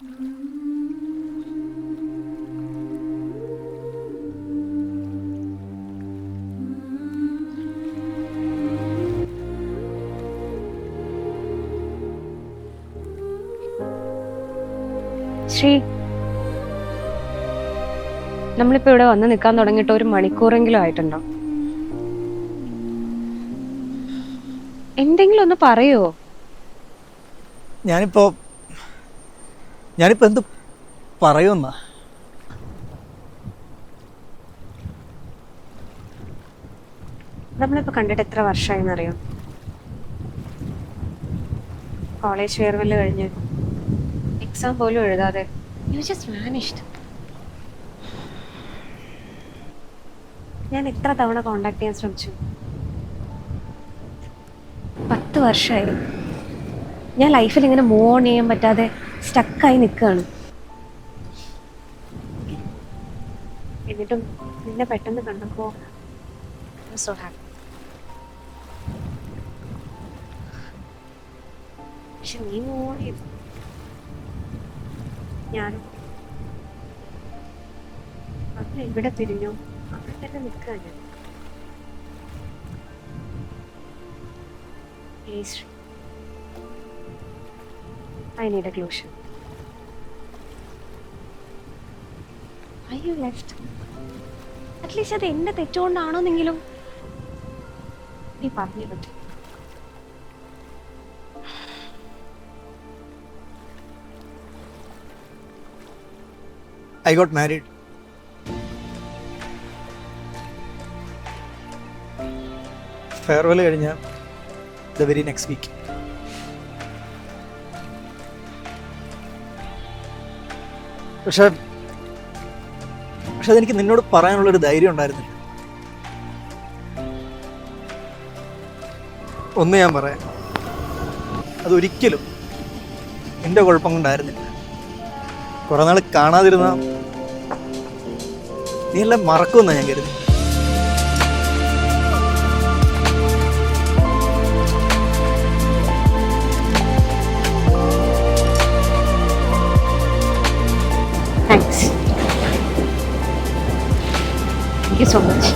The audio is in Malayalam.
ശ്രീ നമ്മളിപ്പോ ഇവിടെ വന്ന് നിൽക്കാൻ തുടങ്ങിയിട്ട് ഒരു മണിക്കൂറെങ്കിലും ആയിട്ടുണ്ടോ? എന്തെങ്കിലും ഒന്ന് പറയോ? ഞാനിപ്പോ ഞാനിപ്പോ എന്ത് പറയുന്ന? നമ്മളിപ്പോൾ കണ്ടിട്ട് എത്ര വർഷമായെന്നറിയോ? കോളേജ് ഫെയർവെൽ കഴിഞ്ഞ് എക്സാം പോലും എഴുതാതെ. യു ജസ്റ്റ് വാനിഷ്ഡ് ഞാൻ എത്ര തവണ കോണ്ടാക്ട് ചെയ്യാൻ ശ്രമിച്ചു? പത്ത് വർഷമായി. ഞാൻ ലൈഫിൽ ഇങ്ങനെ മൂവ് ഓൺ ചെയ്യാൻ പറ്റാതെ സ്റ്റക്കായി നിൽക്കുകയാണ് എന്നിട്ടും നിന്നെ പെട്ടെന്ന് കണ്ടപ്പോ സോ ഹാപ്പി പക്ഷെ നീ ചെയ്തു ഞാനും. അത് എവിടെ തിരിഞ്ഞോ? അവിടെ തന്നെ നിൽക്കുക ഞാൻ. Please I need a closure I you left at least അത് എന്റെ തെറ്റുകൊണ്ടാണോന്നെങ്കിലും. നീ പറഞ്ഞു പറ്റും ഐ ഗോട്ട് മാരീഡ് ഫെയർവെൽ കഴിഞ്ഞ ദ വെരി നെക്സ്റ്റ് വീക്ക് പക്ഷെ പക്ഷെ അതെനിക്ക് നിന്നോട് പറയാനുള്ളൊരു ധൈര്യം ഉണ്ടായിരുന്നില്ല. ഒന്ന് ഞാൻ പറയാം. അതൊരിക്കലും എന്റെ കുഴപ്പം കൊണ്ടായിരുന്നില്ല. കുറേ നാൾ കാണാതിരുന്ന നീ എല്ലാം മറക്കുമെന്നാണ് ഞാൻ കരുതി thanks thank you so much